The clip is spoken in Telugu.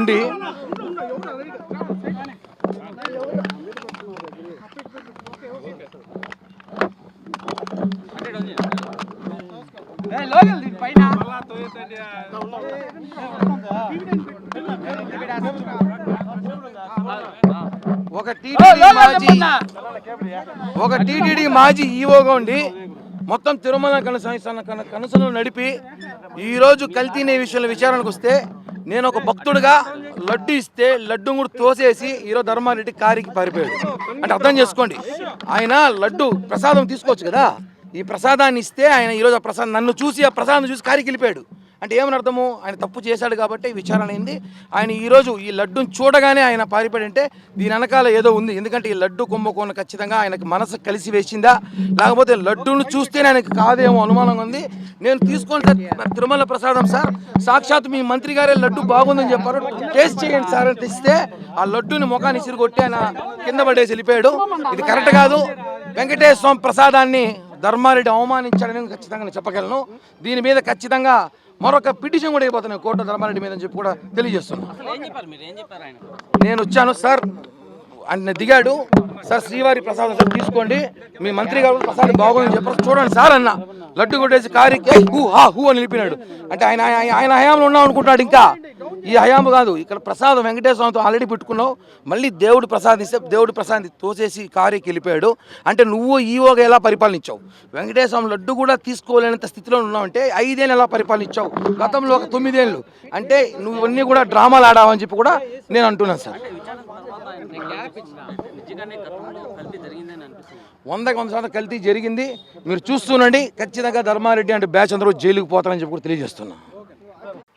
ఉండి ఒక టీటీడీ మాజీ. ఒక టీటీడీ మాజీ ఈవోగా ఉండి మొత్తం తిరుమల కనస కనసను నడిపి ఈరోజు కల్తీనే విషయంలో విచారణకు వస్తే నేను ఒక భక్తుడిగా లడ్డు ఇస్తే లడ్డు కూడా తోసేసి ఈరోజు ధర్మారెడ్డి కారికి పారిపోయాడు. అంటే అర్థం చేసుకోండి. ఆయన లడ్డు ప్రసాదం తీసుకోవచ్చు కదా? ఈ ప్రసాదాన్ని ఇస్తే ఆయన ఈరోజు ఆ ప్రసాదం నన్ను చూసి ఆ ప్రసాదం చూసి కారికి వెళ్ళిపోయాడు. అంటే ఏమని అర్థము? ఆయన తప్పు చేశాడు కాబట్టి విచారణ అయింది. ఆయన ఈరోజు ఈ లడ్డును చూడగానే ఆయన పారిపోయాడంటే దీని వెనకాల ఏదో ఉంది. ఎందుకంటే ఈ లడ్డు కుంభకోణం ఖచ్చితంగా ఆయనకు మనసు కలిసి వేసిందా? లేకపోతే లడ్డూను చూస్తేనే ఆయనకు కాదేమో అనుమానంగా ఉంది. నేను తీసుకోండి సార్ తిరుమల ప్రసాదం సార్. సాక్షాత్ మీ మంత్రి గారే లడ్డు బాగుందని చెప్పారు. టేస్ట్ చేయండి సార్ అని తెస్తే ఆ లడ్డుని ముఖాన్ని ఇసిరి కొట్టి ఆయన కింద పడేసి వెళ్ళిపోయాడు. ఇది కరెక్ట్ కాదు. వెంకటేశ్వర స్వామి ప్రసాదాన్ని ధర్మారెడ్డి అవమానించాడని ఖచ్చితంగా నేను చెప్పగలను. దీని మీద ఖచ్చితంగా మరొక పిటిషన్ కూడా అయిపోతున్నాయి కోర్టు ధర్మారెడ్డి మీద అని చెప్పి కూడా తెలియజేస్తున్నాను నేను వచ్చాను సార్. ఆయన దిగాడు. సార్ శ్రీవారి ప్రసాదం సార్ తీసుకోండి. మీ మంత్రి గారు ప్రసాదం బాగుందని చెప్పారు. చూడండి సార్ అన్న. లడ్డు కొట్టేసి కారికి "ఏయ్, హూ హా హూ అని నిలిపినాడు. అంటే ఆయన ఆయన- ఆయన హయాంలో ఉన్నాం అనుకుంటున్నాడు ఇంకా. ఈ హయాము కాదు ఇక్కడ ప్రసాదం వెంకటేశ్వరంతో ఆల్రెడీ పెట్టుకున్నావు. మళ్ళీ దేవుడు ప్రసాదిస్తే దేవుడు ప్రసాదం తోసేసి కారికి వెళ్ళిపోయాడు. అంటే నువ్వు ఈవోగా ఎలా పరిపాలించావు? వెంకటేశ్వరం లడ్డు కూడా తీసుకోలేనంత స్థితిలో ఉన్నావంటే ఐదేళ్ళు ఎలా పరిపాలించావు? గతంలో ఒక తొమ్మిదేళ్ళు. అంటే నువ్వు కూడా డ్రామాలు ఆడావని చెప్పి కూడా నేను అంటున్నాను సార్. వందకి వంద శాతం కల్తీ జరిగింది. మీరు చూస్తుండండి ఖచ్చితంగా ధర్మారెడ్డి అంటే బ్యాచ్ అందరూ జైలుకు పోతారని చెప్పి కూడా తెలియజేస్తున్నా.